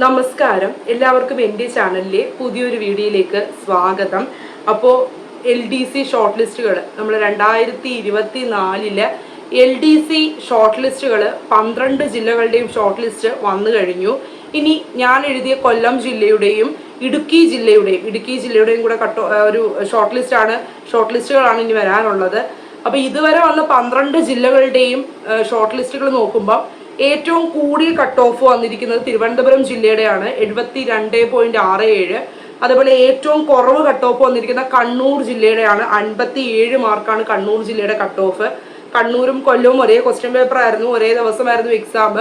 നമസ്കാരം. എല്ലാവർക്കും എന്റെ ചാനലിലെ പുതിയൊരു വീഡിയോയിലേക്ക് സ്വാഗതം. അപ്പോൾ എൽ ഡി സി ഷോർട്ട് ലിസ്റ്റുകൾ നമ്മൾ രണ്ടായിരത്തി ഇരുപത്തി നാലിൽ എൽ ഡി സി ഷോർട്ട് ലിസ്റ്റുകൾ പന്ത്രണ്ട് ജില്ലകളുടെയും ഷോർട്ട് ലിസ്റ്റ് വന്നു കഴിഞ്ഞു. ഇനി ഞാൻ എഴുതിയ കൊല്ലം ജില്ലയുടെയും ഇടുക്കി ജില്ലയുടെയും ഇടുക്കി ജില്ലയുടെയും കൂടെ കട്ടോ ഒരു ഷോർട്ട് ലിസ്റ്റാണ് ഷോർട്ട് ലിസ്റ്റുകളാണ് ഇനി വരാനുള്ളത്. അപ്പോൾ ഇതുവരെ വന്ന പന്ത്രണ്ട് ജില്ലകളുടെയും ഷോർട്ട് ലിസ്റ്റുകൾ നോക്കുമ്പോൾ ഏറ്റവും കൂടിയ കട്ട് ഓഫ് വന്നിരിക്കുന്നത് തിരുവനന്തപുരം ജില്ലയുടെയാണ്. എഴുപത്തി രണ്ട് പോയിന്റ് ആറ് ഏഴ്. അതുപോലെ ഏറ്റവും കുറവ് കട്ട് ഓഫ് വന്നിരിക്കുന്ന കണ്ണൂർ ജില്ലയുടെയാണ്. അൻപത്തി ഏഴ് മാർക്കാണ് കണ്ണൂർ ജില്ലയുടെ കട്ട് ഓഫ് കണ്ണൂരും കൊല്ലവും ഒരേ ക്വസ്റ്റ്യൻ പേപ്പർ ആയിരുന്നു. ഒരേ ദിവസമായിരുന്നു എക്സാം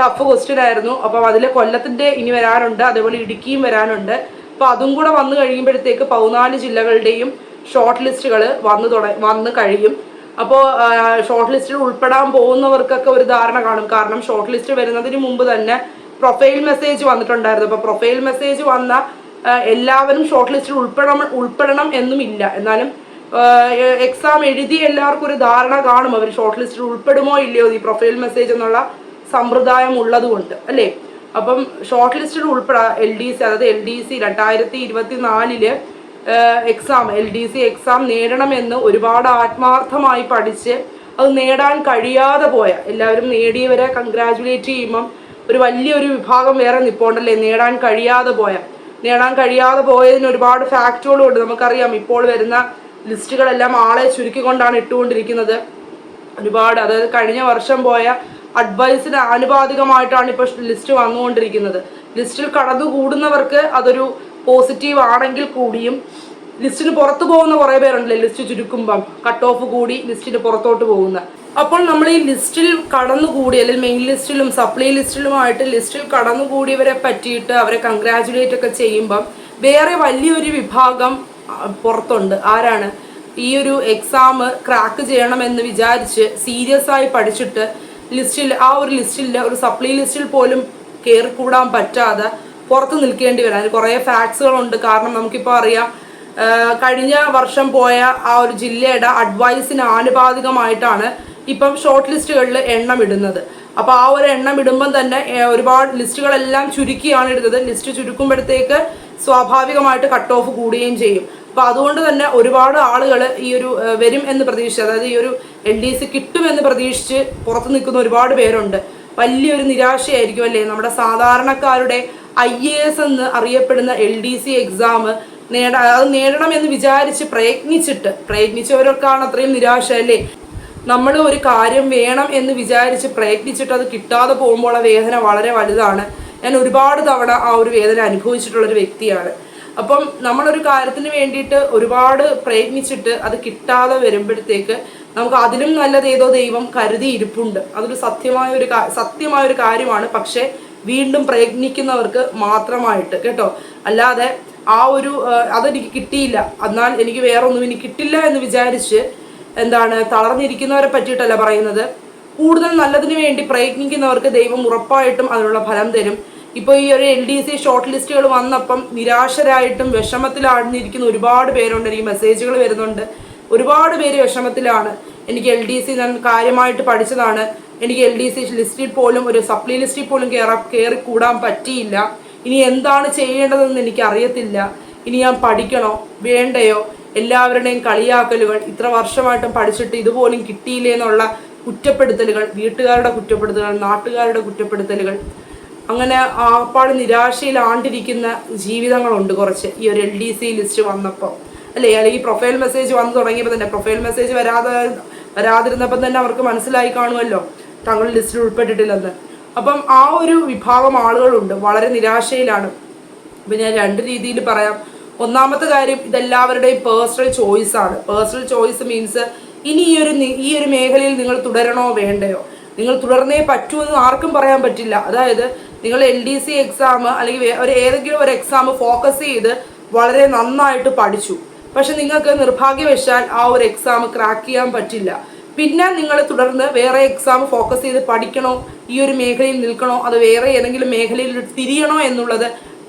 ടഫ് ക്വസ്റ്റ്യൻ ആയിരുന്നു. അപ്പം അതിൽ കൊല്ലത്തിന്റെ ഇനി വരാനുണ്ട്. അതേപോലെ ഇടുക്കിയും വരാനുണ്ട്. അപ്പോൾ അതും കൂടെ വന്നു കഴിയുമ്പോഴത്തേക്ക് പതിനാല് ജില്ലകളുടെയും ഷോർട്ട് ലിസ്റ്റുകൾ വന്നു തുട വന്ന് കഴിയും. അപ്പോൾ ഷോർട്ട് ലിസ്റ്റിൽ ഉൾപ്പെടാൻ പോകുന്നവർക്കൊക്കെ ഒരു ധാരണ കാണും. കാരണം ഷോർട്ട് ലിസ്റ്റ് വരുന്നതിന് മുമ്പ് തന്നെ പ്രൊഫൈൽ മെസ്സേജ് വന്നിട്ടുണ്ടായിരുന്നു. അപ്പോൾ പ്രൊഫൈൽ മെസ്സേജ് വന്ന എല്ലാവരും ഷോർട്ട് ലിസ്റ്റിൽ ഉൾപ്പെടണം ഉൾപ്പെടണം എന്നുമില്ല. എന്നാലും എക്സാം എഴുതി എല്ലാവർക്കും ഒരു ധാരണ കാണും. അവർ ഷോർട്ട് ലിസ്റ്റിൽ ഉൾപ്പെടുമോ ഇല്ലയോ ഈ പ്രൊഫൈൽ മെസ്സേജ് എന്നുള്ള സമ്പ്രദായം ഉള്ളതുകൊണ്ട്. അല്ലേ? അപ്പം ഷോർട്ട് ലിസ്റ്റിൽ ഉൾപ്പെടാ എൽ ഡി സി അതായത് എൽ ഡി സി രണ്ടായിരത്തി ഇരുപത്തി നാലിൽ exam L D C exam നേടണമെന്ന് ഒരുപാട് ആത്മാർത്ഥമായി പഠിച്ച് അത് നേടാൻ കഴിയാതെ പോയ എല്ലാവരും നേടിയവരെ കൺഗ്രാജുലേറ്റ് ചെയ്യുമ്പം ഒരു വലിയൊരു വിഭാഗം വേറെ നിപ്പോണ്ടല്ലേ നേടാൻ കഴിയാതെ പോയ. നേടാൻ കഴിയാതെ പോയതിന് ഒരുപാട് ഫാക്റ്റുകളും ഉണ്ട്. നമുക്കറിയാം ഇപ്പോൾ വരുന്ന ലിസ്റ്റുകളെല്ലാം ആളെ ചുരുക്കിക്കൊണ്ടാണ് ഇട്ടുകൊണ്ടിരിക്കുന്നത്. ഒരുപാട് അതായത് കഴിഞ്ഞ വർഷം പോയ അഡ്വൈസിന് ആനുപാതികമായിട്ടാണ് ഇപ്പോൾ ലിസ്റ്റ് വന്നുകൊണ്ടിരിക്കുന്നത്. ലിസ്റ്റിൽ കടന്നു കൂടുന്നവർക്ക് അതൊരു പോസിറ്റീവ് ആണെങ്കിൽ കൂടിയും ലിസ്റ്റിന് പുറത്തു പോകുന്ന കുറേ പേരുണ്ടല്ലേ? ലിസ്റ്റ് ചുരുക്കുമ്പം കട്ട് ഓഫ് കൂടി ലിസ്റ്റിന് പുറത്തോട്ട് പോകുന്ന. അപ്പോൾ നമ്മൾ ഈ ലിസ്റ്റിൽ കടന്നുകൂടി അല്ലെങ്കിൽ മെയിൻ ലിസ്റ്റിലും സപ്ലൈ ലിസ്റ്റിലുമായിട്ട് ലിസ്റ്റിൽ കടന്നുകൂടിയവരെ പറ്റിയിട്ട് അവരെ കൺഗ്രാജുലേറ്റ് ഒക്കെ ചെയ്യുമ്പം വേറെ വലിയൊരു വിഭാഗം പുറത്തുണ്ട്. ആരാണ്? ഈ ഒരു എക്സാം ക്രാക്ക് ചെയ്യണമെന്ന് വിചാരിച്ച് സീരിയസ് ആയി പഠിച്ചിട്ട് ലിസ്റ്റിൽ ആ ഒരു ലിസ്റ്റിൽ ഒരു സപ്ലൈ ലിസ്റ്റിൽ പോലും കയറിക്കൂടാൻ പറ്റാതെ പുറത്ത് നിൽക്കേണ്ടി വരാം. വരാൻ കുറേ ഫാക്ട്സുകളുണ്ട് കാരണം നമുക്കിപ്പോൾ അറിയാം കഴിഞ്ഞ വർഷം പോയ ആ ഒരു ജില്ലയുടെ അഡ്വൈസിന് ആനുപാതികമായിട്ടാണ് ഇപ്പം ഷോർട്ട് ലിസ്റ്റുകളിൽ എണ്ണം ഇടുന്നത്. അപ്പോൾ ആ ഒരു എണ്ണം ഇടുമ്പം തന്നെ ഒരുപാട് ലിസ്റ്റുകളെല്ലാം ചുരുക്കിയാണ് ഇടുന്നത്. ലിസ്റ്റ് ചുരുക്കുമ്പോഴത്തേക്ക് സ്വാഭാവികമായിട്ട് കട്ട് ഓഫ് കൂടുകയും ചെയ്യും. അപ്പോൾ അതുകൊണ്ട് തന്നെ ഒരുപാട് ആളുകൾ ഈ ഒരു വരും എന്ന് പ്രതീക്ഷിച്ച് അതായത് ഈ ഒരു എൽ ഡി സി കിട്ടുമെന്ന് പ്രതീക്ഷിച്ച് പുറത്ത് നിൽക്കുന്ന ഒരുപാട് പേരുണ്ട്. വലിയൊരു നിരാശയായിരിക്കും അല്ലേ? നമ്മുടെ സാധാരണക്കാരുടെ ഐ എ എസ് എന്ന് അറിയപ്പെടുന്ന എൽ ഡി സി എക്സാം നേടാ അത് നേടണമെന്ന് വിചാരിച്ച് പ്രയത്നിച്ചിട്ട് പ്രയത്നിച്ചവർക്കാണ് അത്രയും നിരാശ അല്ലേ? നമ്മൾ ഒരു കാര്യം വേണം എന്ന് വിചാരിച്ച് പ്രയത്നിച്ചിട്ട് അത് കിട്ടാതെ പോകുമ്പോൾ ആ വേദന വളരെ വലുതാണ്. ഞാൻ ഒരുപാട് തവണ ആ ഒരു വേദന അനുഭവിച്ചിട്ടുള്ളൊരു വ്യക്തിയാണ്. അപ്പം നമ്മളൊരു കാര്യത്തിന് വേണ്ടിയിട്ട് ഒരുപാട് പ്രയത്നിച്ചിട്ട് അത് കിട്ടാതെ വരുമ്പോഴത്തേക്ക് നമുക്ക് അതിലും നല്ലത് ഏതോ ദൈവം കരുതിയിരിപ്പുണ്ട്. അതൊരു സത്യമായ ഒരു സത്യമായ ഒരു കാര്യമാണ്. പക്ഷേ വീണ്ടും പ്രയത്നിക്കുന്നവർക്ക് മാത്രമായിട്ട് കേട്ടോ? അല്ലാതെ ആ ഒരു അതെനിക്ക് കിട്ടിയില്ല. എന്നാൽ എനിക്ക് വേറൊന്നും ഇനി കിട്ടില്ല എന്ന് വിചാരിച്ച് എന്താണ് തളർന്നിരിക്കുന്നവരെ പറ്റിയിട്ടല്ല പറയുന്നത്. കൂടുതൽ നല്ലതിന് വേണ്ടി പ്രയത്നിക്കുന്നവർക്ക് ദൈവം ഉറപ്പായിട്ടും അതിനുള്ള ഫലം തരും. ഇപ്പോൾ ഈ ഒരു എൽ ഡി സി ഷോർട്ട് ലിസ്റ്റുകൾ വന്നപ്പം നിരാശരായിട്ടും വിഷമത്തിലാഴ്ന്നിരിക്കുന്ന ഒരുപാട് പേരുണ്ട്. എനിക്ക് മെസ്സേജുകൾ വരുന്നുണ്ട്. ഒരുപാട് പേര് വിഷമത്തിലാണ്. എനിക്ക് എൽ ഡി സി ഞാൻ കാര്യമായിട്ട് പഠിച്ചതാണ്. എനിക്ക് എൽ ഡി സി ലിസ്റ്റിൽ പോലും ഒരു സപ്ലി ലിസ്റ്റിൽ പോലും കയറാ കയറി കൂടാൻ പറ്റിയില്ല. ഇനി എന്താണ് ചെയ്യേണ്ടതെന്ന് എനിക്ക് അറിയത്തില്ല ഇനി ഞാൻ പഠിക്കണോ? വേണ്ടയോ? എല്ലാവരുടെയും കളിയാക്കലുകൾ ഇത്ര വർഷമായിട്ടും പഠിച്ചിട്ട് ഇതുപോലും കിട്ടിയില്ലേ എന്നുള്ള കുറ്റപ്പെടുത്തലുകൾ വീട്ടുകാരുടെ കുറ്റപ്പെടുത്തലുകൾ നാട്ടുകാരുടെ കുറ്റപ്പെടുത്തലുകൾ. അങ്ങനെ ആപ്പാട് നിരാശയിൽ ആണ്ടിരിക്കുന്ന ജീവിതങ്ങളുണ്ട് കുറച്ച് ഈ ഒരു എൽ ഡി സി ലിസ്റ്റ് വന്നപ്പോൾ. അല്ലേ? അല്ലെങ്കിൽ പ്രൊഫൈൽ മെസ്സേജ് വന്നു തുടങ്ങിയപ്പോൾ തന്നെ പ്രൊഫൈൽ മെസ്സേജ് വരാതെ വരാതിരുന്നപ്പം തന്നെ അവർക്ക് മനസ്സിലായി കാണുമല്ലോ. തങ്ങൾ ലിസ്റ്റിൽ ഉൾപ്പെട്ടിട്ടില്ലെന്ന്. അപ്പം ആ ഒരു വിഭാഗം ആളുകളുണ്ട്. വളരെ നിരാശയിലാണ്. അപ്പം ഞാൻ രണ്ട് രീതിയിൽ പറയാം. ഒന്നാമത്തെ കാര്യം ഇതെല്ലാവരുടെയും പേഴ്സണൽ ചോയ്സ് ആണ്. പേഴ്സണൽ ചോയ്സ് മീൻസ് ഇനി ഈ ഒരു ഈ ഒരു മേഖലയിൽ നിങ്ങൾ തുടരണോ വേണ്ടയോ? നിങ്ങൾ തുടർന്നേ പറ്റൂ എന്ന് ആർക്കും പറയാൻ പറ്റില്ല. അതായത് നിങ്ങൾ എൽ ഡി സി എക്സാം അല്ലെങ്കിൽ ഒരു ഏതെങ്കിലും ഒരു എക്സാം ഫോക്കസ് ചെയ്ത് വളരെ നന്നായിട്ട് പഠിച്ചു. പക്ഷെ നിങ്ങൾക്ക് നിർഭാഗ്യവശാൽ ആ ഒരു എക്സാം ക്രാക്ക് ചെയ്യാൻ പറ്റില്ല. പിന്നെ നിങ്ങൾ തുടർന്ന് വേറെ എക്സാം ഫോക്കസ് ചെയ്ത് പഠിക്കണോ? ഈ ഒരു മേഖലയിൽ നിൽക്കണോ? അത് വേറെ ഏതെങ്കിലും മേഖലയിൽ തിരിയണോ എന്നുള്ളത്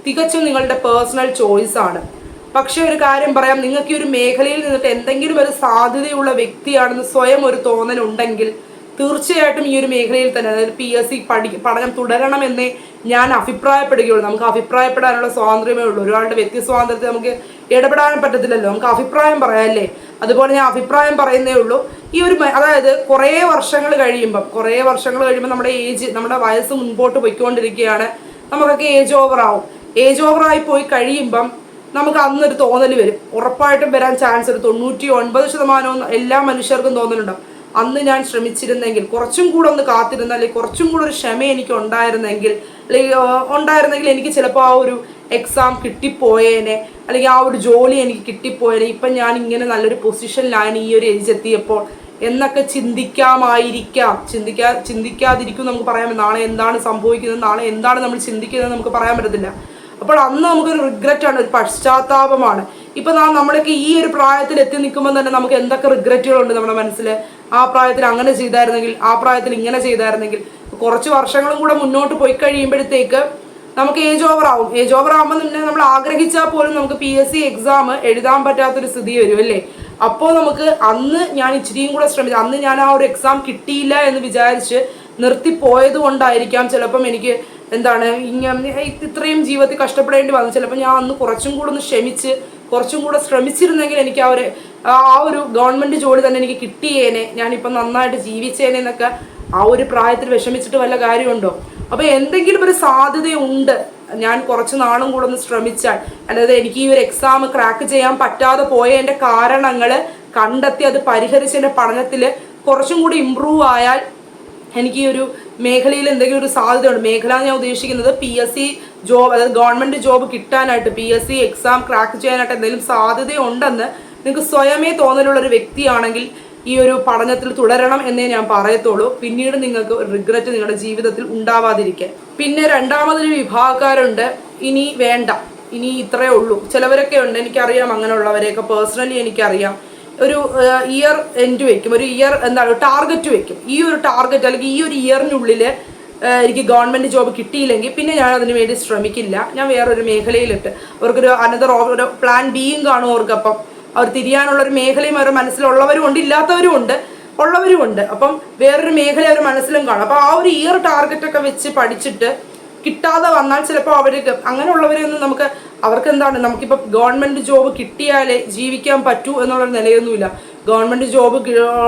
തികച്ചും നിങ്ങളുടെ പേഴ്സണൽ ചോയ്സ് ആണ്. പക്ഷേ ഒരു കാര്യം പറയാം നിങ്ങൾക്ക് ഈ ഒരു മേഖലയിൽ നിന്നിട്ട് എന്തെങ്കിലും ഒരു സാധ്യതയുള്ള വ്യക്തിയാണെന്ന് സ്വയം ഒരു തോന്നലുണ്ടെങ്കിൽ തീർച്ചയായിട്ടും ഈ ഒരു മേഖലയിൽ തന്നെ അതായത് പി എസ് സി പഠി പഠനം തുടരണമെന്നേ ഞാൻ അഭിപ്രായപ്പെടുകയുള്ളൂ. നമുക്ക് അഭിപ്രായപ്പെടാനുള്ള സ്വാതന്ത്ര്യമേ ഉള്ളൂ. ഒരാളുടെ വ്യക്തി സ്വാതന്ത്ര്യത്തെ നമുക്ക് ഇടപെടാൻ പറ്റത്തില്ലല്ലോ. നമുക്ക് അഭിപ്രായം പറയാമല്ലേ അതുപോലെ ഞാൻ അഭിപ്രായം പറയുന്നേ ഉള്ളൂ. ഈ ഒരു അതായത് കുറേ വർഷങ്ങൾ കഴിയുമ്പം കുറേ വർഷങ്ങൾ കഴിയുമ്പോൾ നമ്മുടെ ഏജ് നമ്മുടെ വയസ്സ് മുൻപോട്ട് പോയിക്കൊണ്ടിരിക്കുകയാണ്. നമുക്കൊക്കെ ഏജ് ഓവർ ഏജ് ഓവറായി പോയി കഴിയുമ്പം നമുക്ക് അന്നൊരു തോന്നൽ വരും. ഉറപ്പായിട്ടും വരാൻ ചാൻസ് ഒരു തൊണ്ണൂറ്റി ഒൻപത് ശതമാനവും എല്ലാ മനുഷ്യർക്കും തോന്നലുണ്ടാവും. അന്ന് ഞാൻ ശ്രമിച്ചിരുന്നെങ്കിൽ കുറച്ചും കൂടെ ഒന്ന് കാത്തിരുന്ന അല്ലെങ്കിൽ കുറച്ചും കൂടെ ഒരു ക്ഷമ എനിക്ക് ഉണ്ടായിരുന്നെങ്കിൽ അല്ലെങ്കിൽ ഉണ്ടായിരുന്നെങ്കിൽ എനിക്ക് ചിലപ്പോൾ ആ ഒരു എക്സാം കിട്ടിപ്പോയേനെ അല്ലെങ്കിൽ ആ ഒരു ജോലി എനിക്ക് കിട്ടിപ്പോയേനെ. ഇപ്പം ഞാൻ ഇങ്ങനെ നല്ലൊരു പൊസിഷനിലാണ് ഈ ഒരു ഏജ് എത്തിയപ്പോൾ. എന്നൊക്കെ ചിന്തിക്കാമായിരിക്കാം. ചിന്തിക്കാ ചിന്തിക്കാതിരിക്കും നമുക്ക് പറയാൻ നാളെ എന്താണ് സംഭവിക്കുന്നത്? നാളെ എന്താണ് നമ്മൾ ചിന്തിക്കുന്നത് നമുക്ക് പറയാൻ പറ്റത്തില്ല. അപ്പോൾ അന്ന് നമുക്കൊരു റിഗ്രറ്റ് ആണ് ഒരു പശ്ചാത്താപമാണ്. ഇപ്പം നാം നമ്മളൊക്കെ ഈ ഒരു പ്രായത്തിൽ എത്തി നിൽക്കുമ്പോൾ തന്നെ നമുക്ക് എന്തൊക്കെ റിഗ്രറ്റുകളുണ്ട് നമ്മുടെ മനസ്സിൽ ആ പ്രായത്തിൽ അങ്ങനെ ചെയ്തായിരുന്നെങ്കിൽ ആ പ്രായത്തിൽ ഇങ്ങനെ ചെയ്തായിരുന്നെങ്കിൽ കുറച്ച് വർഷങ്ങളും കൂടെ മുന്നോട്ട് പോയി കഴിയുമ്പോഴത്തേക്ക് നമുക്ക് ഏജ് ഓവർ ആവും. ഏജ് ഓവർ ആകുമ്പോൾ തന്നെ നമ്മൾ ആഗ്രഹിച്ചാൽ പോലും നമുക്ക് പി എസ് സി എക്സാം എഴുതാൻ പറ്റാത്തൊരു സ്ഥിതി വരും അല്ലേ? അപ്പോൾ നമുക്ക് അന്ന് ഞാൻ ഇച്ചിരിയും കൂടെ ശ്രമിച്ചു അന്ന് ഞാൻ ആ ഒരു എക്സാം കിട്ടിയില്ല എന്ന് വിചാരിച്ച് നിർത്തിപ്പോയത് കൊണ്ടായിരിക്കാം ചിലപ്പം എനിക്ക് എന്താണ് ഇത്രയും ജീവിതത്തിൽ കഷ്ടപ്പെടേണ്ടി വന്നു. ചിലപ്പോൾ ഞാൻ അന്ന് കുറച്ചും കൂടെ ഒന്ന് ക്ഷമിച്ച് കുറച്ചും കൂടെ ശ്രമിച്ചിരുന്നെങ്കിൽ എനിക്ക് ആ ഒരു ആ ഒരു ഗവൺമെന്റ് ജോലി തന്നെ എനിക്ക് കിട്ടിയേനെ. ഞാനിപ്പം നന്നായിട്ട് ജീവിച്ചേനെ എന്നൊക്കെ ആ ഒരു പ്രായത്തിൽ വിഷമിച്ചിട്ട് വല്ല കാര്യമുണ്ടോ? അപ്പൊ എന്തെങ്കിലും ഒരു സാധ്യതയുണ്ട്. ഞാൻ കുറച്ച് നാളും കൂടെ ഒന്ന് ശ്രമിച്ചാൽ. അതായത് എനിക്ക് ഈ ഒരു എക്സാം ക്രാക്ക് ചെയ്യാൻ പറ്റാതെ പോയതിന്റെ കാരണങ്ങൾ കണ്ടെത്തി അത് പരിഹരിച്ചതിന്റെ പഠനത്തിൽ കുറച്ചും കൂടി ഇമ്പ്രൂവ് ആയാൽ എനിക്ക് ഈ ഒരു മേഖലയിൽ എന്തെങ്കിലും ഒരു സാധ്യതയുണ്ട്. മേഖല ഞാൻ ഉദ്ദേശിക്കുന്നത് പി എസ് സി ജോബ് അതായത് ഗവൺമെന്റ് ജോബ് കിട്ടാനായിട്ട് P S C exam crack ചെയ്യാനായിട്ട് എന്തെങ്കിലും സാധ്യതയുണ്ടെന്ന് നിങ്ങൾക്ക് സ്വയമേ തോന്നലുള്ള ഒരു വ്യക്തിയാണെങ്കിൽ ഈ ഒരു പഠനത്തിൽ തുടരണം എന്നേ ഞാൻ പറയത്തുള്ളൂ. പിന്നീട് നിങ്ങൾക്ക് റിഗ്രറ്റ് നിങ്ങളുടെ ജീവിതത്തിൽ ഉണ്ടാവാതിരിക്കാൻ. പിന്നെ രണ്ടാമതൊരു വിഭാഗക്കാരുണ്ട്. ഇനി വേണ്ട. ഇനി ഇത്രയേ ഉള്ളൂ. ചിലവരൊക്കെ ഉണ്ട്. എനിക്കറിയാം അങ്ങനെയുള്ളവരെയൊക്കെ. പേഴ്സണലി എനിക്കറിയാം. ഒരു ഇയർ എൻഡ് വെക്കും. ഒരു ഇയർ എന്താണ് ടാർഗറ്റ് വെക്കും. ഈ ഒരു ടാർഗറ്റ് അല്ലെങ്കിൽ ഈ ഒരു ഇയറിനുള്ളിൽ എനിക്ക് ഗവൺമെന്റ് ജോബ് കിട്ടിയില്ലെങ്കിൽ പിന്നെ ഞാൻ അതിന് വേണ്ടി ശ്രമിക്കില്ല. ഞാൻ വേറൊരു മേഖലയിലിട്ട്. അവർക്കൊരു അനദർ ഒരു പ്ലാൻ ബിയും കാണും അവർക്കപ്പം അവർ തിരിയാനുള്ള ഒരു മേഖലയും അവരുടെ മനസ്സിലുള്ളവരും ഉണ്ട് ഇല്ലാത്തവരും ഉണ്ട് ഉള്ളവരും ഉണ്ട്. അപ്പം വേറൊരു മേഖല അവർ മനസ്സിലും കാണും. അപ്പോൾ ആ ഒരു ഇയർ ടാർഗറ്റൊക്കെ വെച്ച് പഠിച്ചിട്ട് കിട്ടാതെ വന്നാൽ ചിലപ്പോൾ അവർക്ക് അങ്ങനെയുള്ളവരെയൊന്നും നമുക്ക് അവർക്ക് എന്താണ് നമുക്കിപ്പോൾ ഗവൺമെന്റ് ജോബ് കിട്ടിയാലേ ജീവിക്കാൻ പറ്റൂ എന്നുള്ള നിലയൊന്നുമില്ല. ഗവൺമെന്റ് ജോബ്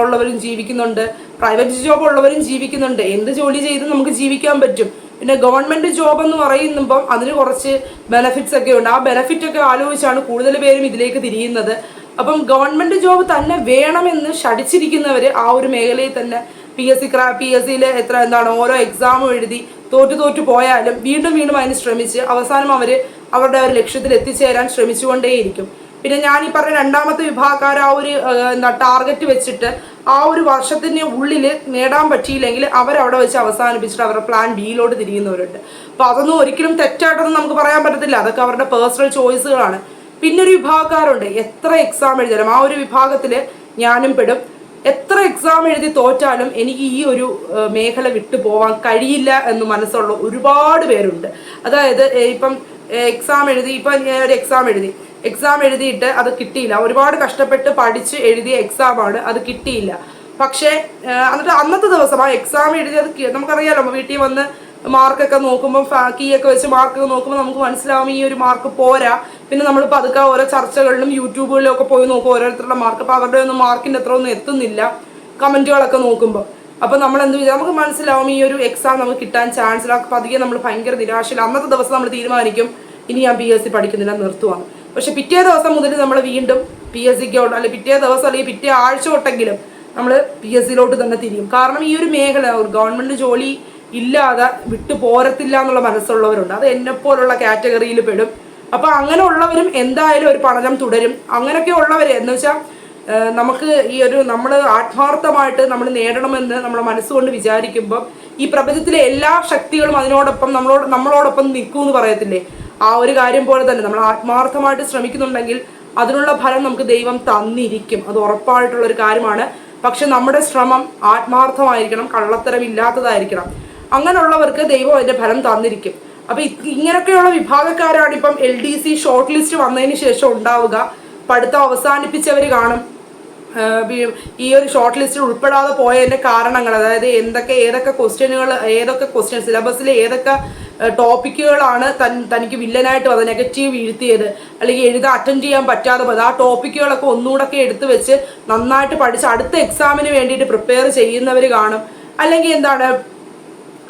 ഉള്ളവരും ജീവിക്കുന്നുണ്ട്. പ്രൈവറ്റ് ജോബ് ഉള്ളവരും ജീവിക്കുന്നുണ്ട്. എന്ത് ജോലി ചെയ്തും നമുക്ക് ജീവിക്കാൻ പറ്റും. പിന്നെ ഗവൺമെന്റ് ജോബ് എന്ന് പറയുമ്പം അതിന് കുറച്ച് ബെനഫിറ്റ്സ് ഒക്കെ ഉണ്ട്. ആ ബെനഫിറ്റ് ഒക്കെ ആലോചിച്ചാണ് കൂടുതൽ പേരും ഇതിലേക്ക് തിരിയുന്നത്. അപ്പം ഗവൺമെന്റ് ജോബ് തന്നെ വേണമെന്ന് ഷടിച്ചിരിക്കുന്നവർ ആ ഒരു മേഖലയിൽ തന്നെ പി എസ് സി ക്രാ പി എസ് സിയിലെ എത്ര എന്താണ് ഓരോ എക്സാമും എഴുതി തോറ്റു തോറ്റു പോയാലും വീണ്ടും വീണ്ടും അതിന് ശ്രമിച്ച് അവസാനം അവർ അവരുടെ ഒരു ലക്ഷ്യത്തിൽ എത്തിച്ചേരാൻ ശ്രമിച്ചുകൊണ്ടേയിരിക്കും. പിന്നെ ഞാൻ ഈ പറഞ്ഞ രണ്ടാമത്തെ വിഭാഗക്കാർ ആ ഒരു എന്താ ടാർഗറ്റ് വെച്ചിട്ട് ആ ഒരു വർഷത്തിന് ഉള്ളിൽ നേടാൻ പറ്റിയില്ലെങ്കിൽ അവരവിടെ വെച്ച് അവസാനിപ്പിച്ചിട്ട് അവരുടെ പ്ലാൻ ബിയിലോട്ട് തിരിയുന്നവരുണ്ട്. അപ്പോൾ അതൊന്നും ഒരിക്കലും തെറ്റായിട്ടൊന്നും നമുക്ക് പറയാൻ പറ്റത്തില്ല. അതൊക്കെ അവരുടെ പേഴ്സണൽ ചോയ്സുകളാണ് പിന്നെ ഒരു വിഭാഗക്കാരുണ്ട്. എത്ര എക്സാം എഴുതിയാലും ആ ഒരു വിഭാഗത്തിൽ ഞാനും പെടും. എത്ര എക്സാം എഴുതി തോറ്റാലും എനിക്ക് ഈ ഒരു മേഖല വിട്ടു പോവാൻ കഴിയില്ല എന്ന് മനസ്സുള്ള ഒരുപാട് പേരുണ്ട്. അതായത് ഇപ്പം എക്സാം എഴുതി ഇപ്പം ഞാൻ ഒരു എക്സാം എഴുതി. എക്സാം എഴുതിയിട്ട് അത് കിട്ടിയില്ല. ഒരുപാട് കഷ്ടപ്പെട്ട് പഠിച്ച് എഴുതിയ എക്സാമാണ് അത് കിട്ടിയില്ല. പക്ഷേ എന്നിട്ട് അന്നത്തെ ദിവസം ആ എക്സാം എഴുതി അത് നമുക്കറിയാലോ വീട്ടിൽ വന്ന് മാർക്കൊക്കെ നോക്കുമ്പോൾ കീ ഒക്കെ വെച്ച് മാർക്കൊക്കെ നോക്കുമ്പോൾ നമുക്ക് മനസ്സിലാവും ഈ ഒരു മാർക്ക് പോരാ. പിന്നെ നമ്മൾ പതുക്കെ ഓരോ ചർച്ചകളിലും യൂട്യൂബുകളിലും ഒക്കെ പോയി നോക്കും ഓരോരുത്തരുടെ മാർക്ക് അപ്പോൾ അവരുടെ ഒന്നും മാർക്കിന്റെ അത്ര ഒന്നും എത്തുന്നില്ല കമന്റുകളൊക്കെ നോക്കുമ്പോൾ അപ്പോൾ നമ്മൾ എന്ത് ചെയ്യും നമുക്ക് മനസ്സിലാവും ഈ ഒരു എക്സാം നമുക്ക് കിട്ടാൻ ചാൻസ് ഇല്ല. പതിയെ നമ്മൾ ഭയങ്കര നിരാശയിൽ അന്നത്തെ ദിവസം നമ്മൾ തീരുമാനിക്കും. ഇനി ഞാൻ പി എസ് സി പഠിക്കുന്നില്ല നിർത്തുവാണ്. പക്ഷെ പിറ്റേ ദിവസം മുതൽ നമ്മൾ വീണ്ടും പി എസ് സിക്കോട്ട് അല്ലെങ്കിൽ പിറ്റേ ദിവസം അല്ലെങ്കിൽ പിറ്റേ ആഴ്ച തൊട്ടെങ്കിലും നമ്മൾ പി എസ് സിയിലോട്ട് തന്നെ തിരിയും. കാരണം ഈ ഒരു മേഖല ഒരു ഗവൺമെന്റ് ജോലി ഇല്ലാതെ വിട്ടു പോരത്തില്ല എന്നുള്ള മനസ്സുള്ളവരുണ്ട്. അത് എന്നെ പോലുള്ള കാറ്റഗറിയിൽ പെടും. അപ്പൊ അങ്ങനെയുള്ളവരും എന്തായാലും ഒരു പഠനം തുടരും. അങ്ങനെയൊക്കെ ഉള്ളവര് എന്ന് വെച്ചാൽ നമുക്ക് ഈ ഒരു നമ്മൾ ആത്മാർത്ഥമായിട്ട് നമ്മൾ നേടണമെന്ന് നമ്മുടെ മനസ്സുകൊണ്ട് വിചാരിക്കുമ്പോൾ ഈ പ്രപഞ്ചത്തിലെ എല്ലാ ശക്തികളും അതിനോടൊപ്പം നമ്മളോട് നമ്മളോടൊപ്പം നിൽക്കൂ എന്ന് പറയത്തില്ലേ? ആ ഒരു കാര്യം പോലെ തന്നെ നമ്മൾ ആത്മാർത്ഥമായിട്ട് ശ്രമിക്കുന്നുണ്ടെങ്കിൽ അതിനുള്ള ഫലം നമുക്ക് ദൈവം തന്നിരിക്കും. അത് ഉറപ്പായിട്ടുള്ള ഒരു കാര്യമാണ്. പക്ഷെ നമ്മുടെ ശ്രമം ആത്മാർത്ഥമായിരിക്കണം കള്ളത്തരമില്ലാത്തതായിരിക്കണം. അങ്ങനെയുള്ളവർക്ക് ദൈവം അതിന്റെ ഫലം തന്നിരിക്കും. അപ്പൊ ഇങ്ങനെയൊക്കെയുള്ള വിഭാഗക്കാരാണ് ഇപ്പം L D C short list വന്നതിന് ശേഷം ഉണ്ടാവുക. പഠിത്തം അവസാനിപ്പിച്ചവർ കാണും. ഈ ഒരു ഷോർട്ട് ലിസ്റ്റിൽ ഉൾപ്പെടാതെ പോയതിന്റെ കാരണങ്ങൾ അതായത് എന്തൊക്കെ ഏതൊക്കെ ക്വസ്റ്റ്യനുകൾ ഏതൊക്കെ ക്വസ്റ്റ്യൻ സിലബസിലെ ഏതൊക്കെ ടോപ്പിക്കുകളാണ് തൻ തനിക്ക് വില്ലനായിട്ട് വന്നത് നെഗറ്റീവ് വീഴ്ത്തിയത്. അല്ലെങ്കിൽ എഴുതാൻ അറ്റൻഡ് ചെയ്യാൻ പറ്റാതെ പോയത് ആ ടോപ്പിക്കുകളൊക്കെ ഒന്നുകൂടൊക്കെ എടുത്തു വെച്ച് നന്നായിട്ട് പഠിച്ച് അടുത്ത എക്സാമിന് വേണ്ടിയിട്ട് പ്രിപ്പയർ ചെയ്യുന്നവർ കാണും. അല്ലെങ്കിൽ എന്താണ്?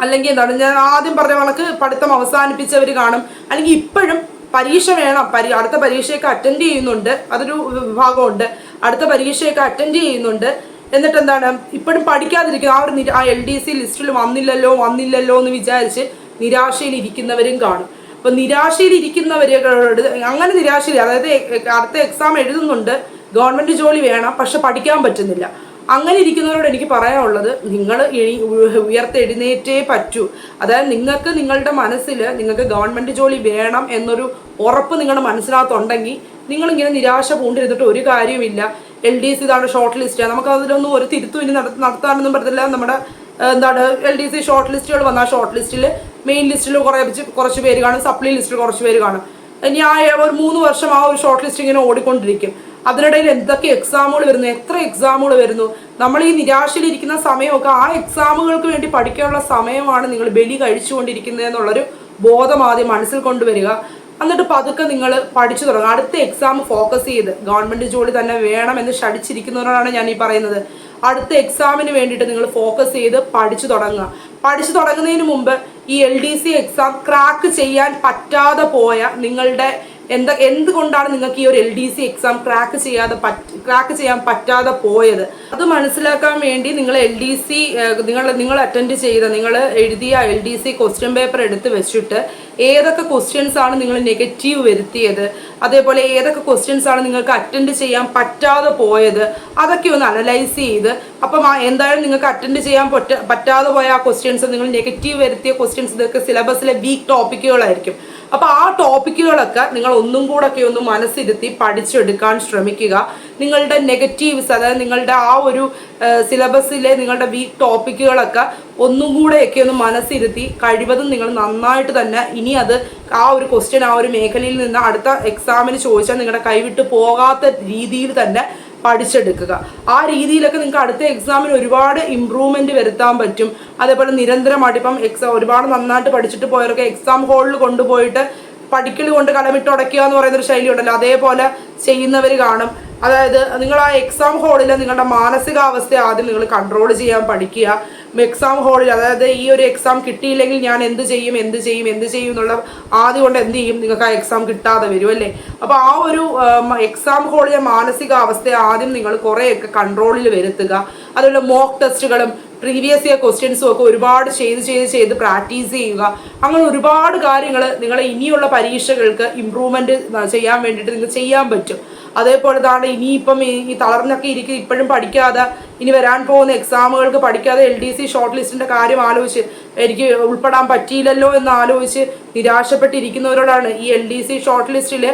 അല്ലെങ്കിൽ എന്താണ്? ഞാൻ ആദ്യം പറഞ്ഞ കണക്ക് പഠിത്തം അവസാനിപ്പിച്ചവർ കാണും. അല്ലെങ്കിൽ ഇപ്പോഴും പരീക്ഷ വേണം. പരി അടുത്ത പരീക്ഷയൊക്കെ അറ്റൻഡ് ചെയ്യുന്നുണ്ട്. അതൊരു വിഭാഗമുണ്ട്. അടുത്ത പരീക്ഷയൊക്കെ അറ്റൻഡ് ചെയ്യുന്നുണ്ട്. എന്നിട്ട് എന്താണ് ഇപ്പോഴും പഠിക്കാതിരിക്കുന്ന. ആ ഒരു ആ എൽ ഡി സി ലിസ്റ്റിൽ വന്നില്ലല്ലോ വന്നില്ലല്ലോ എന്ന് വിചാരിച്ച് നിരാശയിൽ ഇരിക്കുന്നവരും കാണും. അപ്പൊ നിരാശയിലിരിക്കുന്നവരോട് അങ്ങനെ നിരാശയിൽ അതായത് അടുത്ത എക്സാം എഴുതുന്നുണ്ട് ഗവൺമെന്റ് ജോലി വേണം പക്ഷെ പഠിക്കാൻ പറ്റുന്നില്ല. അങ്ങനെ ഇരിക്കുന്നവരോട് എനിക്ക് പറയാനുള്ളത് നിങ്ങൾ ഉയർത്തെഴുന്നേറ്റേ പറ്റൂ. അതായത് നിങ്ങൾക്ക് നിങ്ങളുടെ മനസ്സിൽ നിങ്ങൾക്ക് ഗവൺമെന്റ് ജോലി വേണം എന്നൊരു ഉറപ്പ് നിങ്ങളുടെ മനസ്സിനകത്തുണ്ടെങ്കിൽ നിങ്ങളിങ്ങനെ നിരാശ പൂണ്ടിരുന്നിട്ട് ഒരു കാര്യമില്ല എൽ ഡി സി ഇതാണ് ഷോർട്ട് ലിസ്റ്റ് നമുക്ക് അതിലൊന്നും ഒരു തിരുത്തും ഇനി നട- നടത്താനൊന്നും പറ്റത്തില്ല. നമ്മുടെ എന്താണ് എൽ ഡി സി ഷോർട്ട് ലിസ്റ്റുകൾ വന്ന ആ ഷോർട്ട് ലിസ്റ്റിൽ മെയിൻ ലിസ്റ്റിൽ കുറേ കുറച്ച് പേര് കാണും സപ്ലി ലിസ്റ്റിൽ കുറച്ച് പേര് കാണും. ഇനി ആ ഒരു മൂന്ന് വർഷം ആ ഒരു ഷോർട്ട് ലിസ്റ്റ് ഇങ്ങനെ ഓടിക്കൊണ്ടിരിക്കും. അതിനിടയിൽ എന്തൊക്കെ എക്സാമുകൾ വരുന്നു എത്ര എക്സാമുകൾ വരുന്നു നമ്മൾ ഈ നിരാശയിലിരിക്കുന്ന സമയമൊക്കെ ആ എക്സാമുകൾക്ക് വേണ്ടി പഠിക്കാനുള്ള സമയമാണ് നിങ്ങൾ ബലി കഴിച്ചുകൊണ്ടിരിക്കുന്നത് എന്നുള്ളൊരു ബോധം ആദ്യം മനസ്സിൽ കൊണ്ടുവരിക. എന്നിട്ട് പതുക്കെ നിങ്ങൾ പഠിച്ചു തുടങ്ങുക. അടുത്ത എക്സാം ഫോക്കസ് ചെയ്ത് ഗവൺമെന്റ് ജോലി തന്നെ വേണം എന്ന് ഷടിച്ചിരിക്കുന്നവരോടാണ് ഞാൻ ഈ പറയുന്നത്. അടുത്ത എക്സാമിന് വേണ്ടിയിട്ട് നിങ്ങൾ ഫോക്കസ് ചെയ്ത് പഠിച്ചു തുടങ്ങുക. പഠിച്ചു തുടങ്ങുന്നതിന് മുമ്പ് ഈ L D C exam crack ചെയ്യാൻ പറ്റാതെ പോയ നിങ്ങളുടെ എന്താ എന്തുകൊണ്ടാണ് നിങ്ങൾക്ക് ഈ ഒരു L D C exam crack ചെയ്യാതെ ക്രാക്ക് ചെയ്യാൻ പറ്റാതെ പോയത്? അത് മനസ്സിലാക്കാൻ വേണ്ടി നിങ്ങൾ എൽ ഡി സി നിങ്ങൾ നിങ്ങൾ അറ്റൻഡ് ചെയ്ത നിങ്ങൾ എഴുതിയ L D C question paper എടുത്ത് വെച്ചിട്ട് ഏതൊക്കെ ക്വസ്റ്റ്യൻസ് ആണ് നിങ്ങൾ നെഗറ്റീവ് വരുത്തിയത്? അതേപോലെ ഏതൊക്കെ ക്വസ്റ്റ്യൻസ് ആണ് നിങ്ങൾക്ക് അറ്റൻഡ് ചെയ്യാൻ പറ്റാതെ പോയത്? അതൊക്കെ ഒന്ന് അനലൈസ് ചെയ്ത് അപ്പം എന്തായാലും നിങ്ങൾക്ക് അറ്റൻഡ് ചെയ്യാൻ പറ്റ പറ്റാതെ പോയ ആ ക്വസ്റ്റ്യൻസ് നിങ്ങൾ നെഗറ്റീവ് വരുത്തിയ ക്വസ്റ്റ്യൻസ് ഇതൊക്കെ സിലബസിലെ വീക്ക് ടോപ്പിക്കുകളായിരിക്കും അപ്പോൾ ആ ടോപ്പിക്കുകളൊക്കെ നിങ്ങൾ ഒന്നും കൂടെ ഒക്കെ ഒന്ന് മനസ്സിരുത്തി പഠിച്ചെടുക്കാൻ ശ്രമിക്കുക. നിങ്ങളുടെ നെഗറ്റീവ്സ് അതായത് നിങ്ങളുടെ ആ ഒരു സിലബസിലെ നിങ്ങളുടെ വീക്ക് ടോപ്പിക്കുകളൊക്കെ ഒന്നും കൂടെയൊക്കെ ഒന്ന് മനസ്സിരുത്തി കഴിവതും നിങ്ങൾ നന്നായിട്ട് തന്നെ ഇനി അത് ആ ഒരു ക്വസ്റ്റ്യൻ ആ ഒരു മേഖലയിൽ നിന്ന് അടുത്ത എക്സാമിന് ചോദിച്ചാൽ നിങ്ങളുടെ കൈവിട്ട് പോകാത്ത രീതിയിൽ തന്നെ പഠിച്ചെടുക്കുക. ആ രീതിയിലൊക്കെ നിങ്ങൾക്ക് അടുത്ത എക്സാമിന് ഒരുപാട് ഇമ്പ്രൂവ്മെന്റ് വരുത്താൻ പറ്റും. അതേപോലെ നിരന്തരമായിട്ട് ഇപ്പം എക്സാം ഒരുപാട് നന്നായിട്ട് പഠിച്ചിട്ട് പോയവരൊക്കെ എക്സാം ഹാളിൽ കൊണ്ടുപോയിട്ട് പഠിക്കൽ കൊണ്ട് കലമിട്ട് ഉടയ്ക്കുക എന്ന് പറയുന്നൊരു ശൈലി ഉണ്ടല്ലോ അതേപോലെ ചെയ്യുന്നവർ കാണും. അതായത് നിങ്ങൾ ആ എക്സാം ഹോളിൽ നിങ്ങളുടെ മാനസികാവസ്ഥ ആദ്യം നിങ്ങൾ കൺട്രോൾ ചെയ്യാൻ പഠിക്കുക. എക്സാം ഹോളിൽ അതായത് ഈ ഒരു എക്സാം കിട്ടിയില്ലെങ്കിൽ ഞാൻ എന്ത് ചെയ്യും എന്ത് ചെയ്യും എന്ത് ചെയ്യും എന്നുള്ള ആദ്യം കൊണ്ട് എന്ത് ചെയ്യും? നിങ്ങൾക്ക് ആ എക്സാം കിട്ടാതെ വരും അല്ലേ? അപ്പോൾ ആ ഒരു എക്സാം ഹോളിലെ മാനസികാവസ്ഥയെ ആദ്യം നിങ്ങൾ കുറേയൊക്കെ കൺട്രോളിൽ വരുത്തുക. അതുപോലെ മോക്ക് ടെസ്റ്റുകളും പ്രീവിയസ് ഇയർ ക്വസ്റ്റ്യൻസും ഒക്കെ ഒരുപാട് ചെയ്ത് ചെയ്ത് ചെയ്ത് പ്രാക്ടീസ് ചെയ്യുക. അങ്ങനെ ഒരുപാട് കാര്യങ്ങൾ നിങ്ങളെ ഇനിയുള്ള പരീക്ഷകൾക്ക് ഇമ്പ്രൂവ്മെന്റ് ചെയ്യാൻ വേണ്ടിയിട്ട് നിങ്ങൾക്ക് ചെയ്യാൻ പറ്റും. അതേപോലെ തന്നെ ഇനിയിപ്പം ഈ തളർന്നൊക്കെ ഇരിക്കും ഇപ്പോഴും പഠിക്കാതെ ഇനി വരാൻ പോകുന്ന എക്സാമുകൾക്ക് പഠിക്കാതെ എൽ ഡി സി ഷോർട്ട് ലിസ്റ്റിന്റെ കാര്യം ആലോചിച്ച് എനിക്ക് ഉൾപ്പെടാൻ പറ്റിയില്ലല്ലോ എന്ന് ആലോചിച്ച് നിരാശപ്പെട്ടിരിക്കുന്നവരോടാണ് ഈ എൽ ഡി സി ഷോർട്ട് ലിസ്റ്റിൽ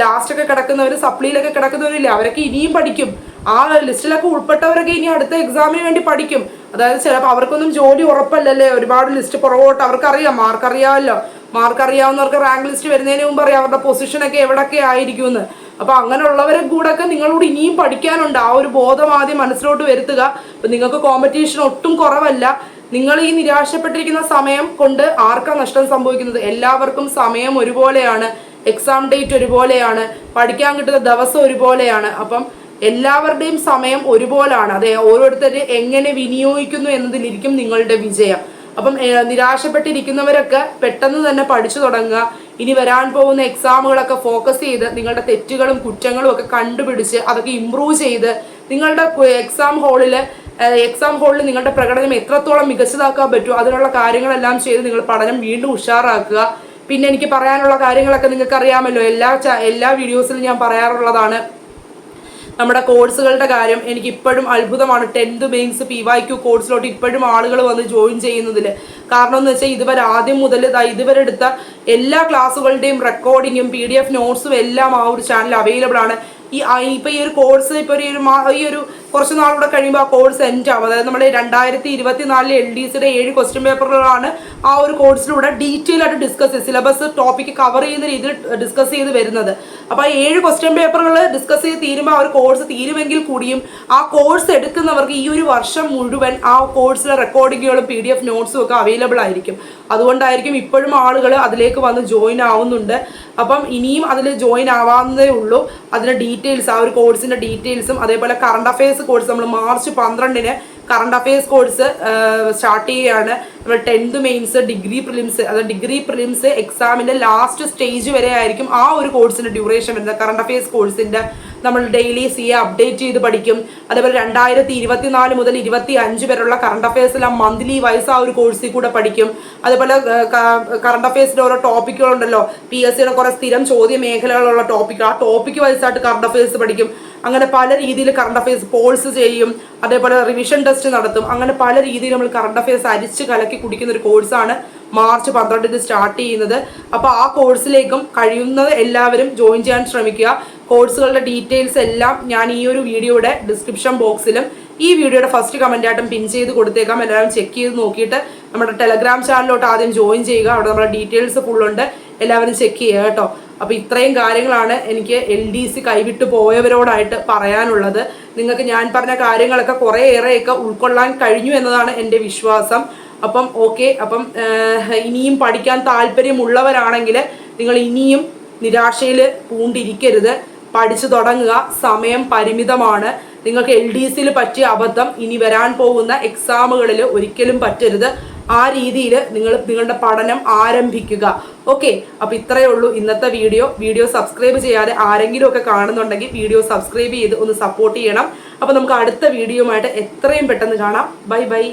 ലാസ്റ്റൊക്കെ കിടക്കുന്നവർ സപ്ലിയിലൊക്കെ കിടക്കുന്നവരില്ല അവരൊക്കെ ഇനിയും പഠിക്കും. ആ ലിസ്റ്റിലൊക്കെ ഉൾപ്പെട്ടവരൊക്കെ ഇനി അടുത്ത എക്സാമിന് വേണ്ടി പഠിക്കും. അതായത് ചിലപ്പോൾ അവർക്കൊന്നും ജോലി ഉറപ്പല്ലല്ലേ? ഒരുപാട് ലിസ്റ്റ് പുറകോട്ട് അവർക്കറിയാം. മാർക്ക് അറിയാമല്ലോ മാർക്ക് അറിയാവുന്നവർക്ക് റാങ്ക് ലിസ്റ്റ് വരുന്നതിന് മുമ്പ് അറിയാം അവരുടെ പൊസിഷനൊക്കെ എവിടെയൊക്കെ ആയിരിക്കും എന്ന് അപ്പൊ അങ്ങനെയുള്ളവരെ കൂടെ ഒക്കെ നിങ്ങളോട് ഇനിയും പഠിക്കാനുണ്ട്. ആ ഒരു ബോധം ആദ്യം മനസ്സിലോട്ട് വരുത്തുക. അപ്പൊ നിങ്ങൾക്ക് കോമ്പറ്റീഷൻ ഒട്ടും കുറവല്ല. നിങ്ങൾ ഈ നിരാശപ്പെട്ടിരിക്കുന്ന സമയം കൊണ്ട് ആർക്കാ നഷ്ടം സംഭവിക്കുന്നത്? എല്ലാവർക്കും സമയം ഒരുപോലെയാണ്. എക്സാം ഡേറ്റ് ഒരുപോലെയാണ്. പഠിക്കാൻ കിട്ടുന്ന ദിവസം ഒരുപോലെയാണ്. അപ്പം എല്ലാവരുടെയും സമയം ഒരുപോലാണ്. അതെ ഓരോരുത്തരെ എങ്ങനെ വിനിയോഗിക്കുന്നു എന്നതിലിരിക്കും നിങ്ങളുടെ വിജയം. അപ്പം നിരാശപ്പെട്ടിരിക്കുന്നവരൊക്കെ പെട്ടെന്ന് തന്നെ പഠിച്ചു തുടങ്ങുക. ഇനി വരാൻ പോകുന്ന എക്സാമുകളൊക്കെ ഫോക്കസ് ചെയ്ത് നിങ്ങളുടെ തെറ്റുകളും കുറ്റങ്ങളും ഒക്കെ കണ്ടുപിടിച്ച് അതൊക്കെ ഇമ്പ്രൂവ് ചെയ്ത് നിങ്ങളുടെ എക്സാം ഹാളിൽ എക്സാം ഹാളിൽ നിങ്ങളുടെ പ്രകടനം എത്രത്തോളം മികച്ചതാക്കാൻ പറ്റുമോ അതിനുള്ള കാര്യങ്ങളെല്ലാം ചെയ്ത് നിങ്ങൾ പഠനം വീണ്ടും ഉഷാറാക്കുക. പിന്നെ എനിക്ക് പറയാനുള്ള കാര്യങ്ങളൊക്കെ നിങ്ങൾക്ക് അറിയാമല്ലോ എല്ലാ എല്ലാ വീഡിയോസിലും ഞാൻ പറയാറുള്ളതാണ്. നമ്മുടെ കോഴ്സുകളുടെ കാര്യം എനിക്ക് ഇപ്പോഴും അത്ഭുതമാണ്. Tenth mains P Y Q കോഴ്സിലോട്ട് ഇപ്പോഴും ആളുകൾ വന്ന് ജോയിൻ ചെയ്യുന്നതിൽ കാരണം എന്ന് വെച്ചാൽ ഇതുവരെ ആദ്യം മുതൽ ഇതുവരെ എടുത്ത എല്ലാ ക്ലാസ്സുകളുടെയും റെക്കോർഡിങ്ങും പി ഡി എഫ് നോട്ട്സും എല്ലാം ആ ഒരു ചാനൽ അവൈലബിൾ ആണ്. ഈ ഇപ്പം ഈ ഒരു കോഴ്സ് ഇപ്പൊ ഒരു ഈ ഒരു ഈ ഒരു കുറച്ച് നാളൂടെ കഴിയുമ്പോൾ ആ കോഴ്സ് എൻഡ് ആവും. അതായത് നമ്മൾ രണ്ടായിരത്തി ഇരുപത്തി നാലിൽ എൽ ഡി സിയുടെ ഏഴ് ക്വസ്റ്റ്യൻ പേപ്പറുകളാണ് ആ ഒരു കോഴ്സിലൂടെ ഡീറ്റെയിൽ ആയിട്ട് ഡിസ്കസ് ചെയ്ത് സിലബസ് ടോപ്പിക് കവർ ചെയ്യുന്ന രീതിയിൽ ഡിസ്കസ് ചെയ്ത് വരുന്നത്. അപ്പോൾ ആ ഏഴ് ക്വസ്റ്റ്യൻ പേപ്പറുകൾ ഡിസ്കസ് ചെയ്ത് തീരുമ്പോൾ ആ ഒരു കോഴ്സ് തീരുമെങ്കിൽ കൂടിയും ആ കോഴ്സ് എടുക്കുന്നവർക്ക് ഈ ഒരു വർഷം മുഴുവൻ ആ കോഴ്സിലെ റെക്കോർഡിങ്ങുകളും പി ഡി എഫ് നോട്ട്സും ഒക്കെ അവൈലബിൾ ആയിരിക്കും. അതുകൊണ്ടായിരിക്കും ഇപ്പോഴും ആളുകൾ അതിലേക്ക് വന്ന് ജോയിൻ ആവുന്നുണ്ട്. അപ്പം ഇനിയും അതിൽ ജോയിൻ ആവാവുന്നതേ ഉള്ളൂ. അതിന്റെ ഡീറ്റെയിൽസ് ആ ഒരു കോഴ്സിന്റെ ഡീറ്റെയിൽസും അതേപോലെ കറണ്ട് അഫയേഴ്സ് കോഴ്സ് നമ്മൾ മാർച്ച് പന്ത്രണ്ടിന് കറണ്ട് അഫയേഴ്സ് കോഴ്സ് സ്റ്റാർട്ട് ചെയ്യുകയാണ് നമ്മൾ ടെൻത്ത് മെയിൻസ് ഡിഗ്രി പ്രിലിംസ് അതായത് ഡിഗ്രി പ്രിലിംസ് എക്സാമിന്റെ ലാസ്റ്റ് സ്റ്റേജ് വരെ ആയിരിക്കും ആ ഒരു കോഴ്സിന്റെ ഡ്യൂറേഷൻ വരുന്നത്. കറണ്ട് അഫയേഴ്സ് കോഴ്സിന്റെ നമ്മൾ ഡെയിലി സി എ അപ്ഡേറ്റ് ചെയ്ത് പഠിക്കും. അതേപോലെ രണ്ടായിരത്തി ഇരുപത്തി നാല് മുതൽ ഇരുപത്തി അഞ്ച് വരെയുള്ള കറണ്ട് അഫയേഴ്സിലെ മന്ത്ലി വൈസ് ആ ഒരു കോഴ്സിൽ കൂടെ പഠിക്കും. അതേപോലെ കറണ്ട് അഫയേഴ്സിന്റെ ഓരോ ടോപ്പിക്കുകളുണ്ടല്ലോ പി എസ് സിയുടെ കുറേ സ്ഥിരം ചോദ്യ മേഖലകളുള്ള ടോപ്പിക്ക് ആ ടോപ്പിക്ക് വൈസായിട്ട് കറണ്ട് അഫയേഴ്സ് പഠിക്കും. അങ്ങനെ പല രീതിയിൽ കറണ്ട് അഫയേഴ്സ് പോൾസ് ചെയ്യും അതേപോലെ റിവിഷൻ ടെസ്റ്റ് നടത്തും. അങ്ങനെ പല രീതിയിൽ നമ്മൾ കറണ്ട് അഫയേഴ്സ് അരിച്ച് കലക്കി കുടിക്കുന്ന ഒരു കോഴ്സാണ് മാർച്ച് പന്ത്രണ്ടിന് സ്റ്റാർട്ട് ചെയ്യുന്നത്. അപ്പോൾ ആ കോഴ്സിലേക്കും കഴിയുന്നത് എല്ലാവരും ജോയിൻ ചെയ്യാൻ ശ്രമിക്കുക. കോഴ്സുകളുടെ ഡീറ്റെയിൽസ് എല്ലാം ഞാൻ ഈ ഒരു വീഡിയോയുടെ ഡിസ്ക്രിപ്ഷൻ ബോക്സിലും ഈ വീഡിയോയുടെ ഫസ്റ്റ് കമന്റ് ആയിട്ടും പിൻ ചെയ്ത് കൊടുത്തേക്കാം. എല്ലാവരും ചെക്ക് ചെയ്ത് നോക്കിയിട്ട് നമ്മുടെ ടെലഗ്രാം ചാനലിലോട്ട് ആദ്യം ജോയിൻ ചെയ്യുക. അവിടെ നമ്മുടെ ഡീറ്റെയിൽസ് ഫുള്ളുണ്ട് എല്ലാവരും ചെക്ക് ചെയ്യുക കേട്ടോ. അപ്പോൾ ഇത്രയും കാര്യങ്ങളാണ് എനിക്ക് എൽ ഡി സി കൈവിട്ട് പോയവരോടായിട്ട് പറയാനുള്ളത്. നിങ്ങൾക്ക് ഞാൻ പറഞ്ഞ കാര്യങ്ങളൊക്കെ കുറേ ഏറെയൊക്കെ ഉൾക്കൊള്ളാൻ കഴിഞ്ഞു എന്നതാണ് എന്റെ വിശ്വാസം. അപ്പം ഓക്കെ അപ്പം ഇനിയും പഠിക്കാൻ താല്പര്യമുള്ളവരാണെങ്കിൽ നിങ്ങൾ ഇനിയും നിരാശയിൽ പൂണ്ടിരിക്കരുത്. പഠിച്ചു തുടങ്ങുക സമയം പരിമിതമാണ്. നിങ്ങൾക്ക് എൽ ഡി സിയിൽ പറ്റിയ അബദ്ധം ഇനി വരാൻ പോകുന്ന എക്സാമുകളിൽ ഒരിക്കലും പറ്റരുത്. ആ രീതിയിൽ നിങ്ങൾ നിങ്ങളുടെ പഠനം ആരംഭിക്കുക. ഓക്കെ അപ്പോൾ ഇത്രയേ ഉള്ളൂ ഇന്നത്തെ വീഡിയോ. വീഡിയോ സബ്സ്ക്രൈബ് ചെയ്യാതെ ആരെങ്കിലും ഒക്കെ കാണുന്നുണ്ടെങ്കിൽ വീഡിയോ സബ്സ്ക്രൈബ് ചെയ്ത് ഒന്ന് സപ്പോർട്ട് ചെയ്യണം. അപ്പോൾ നമുക്ക് അടുത്ത വീഡിയോയുമായിട്ട് എത്രയും പെട്ടെന്ന് കാണാം. Bye bye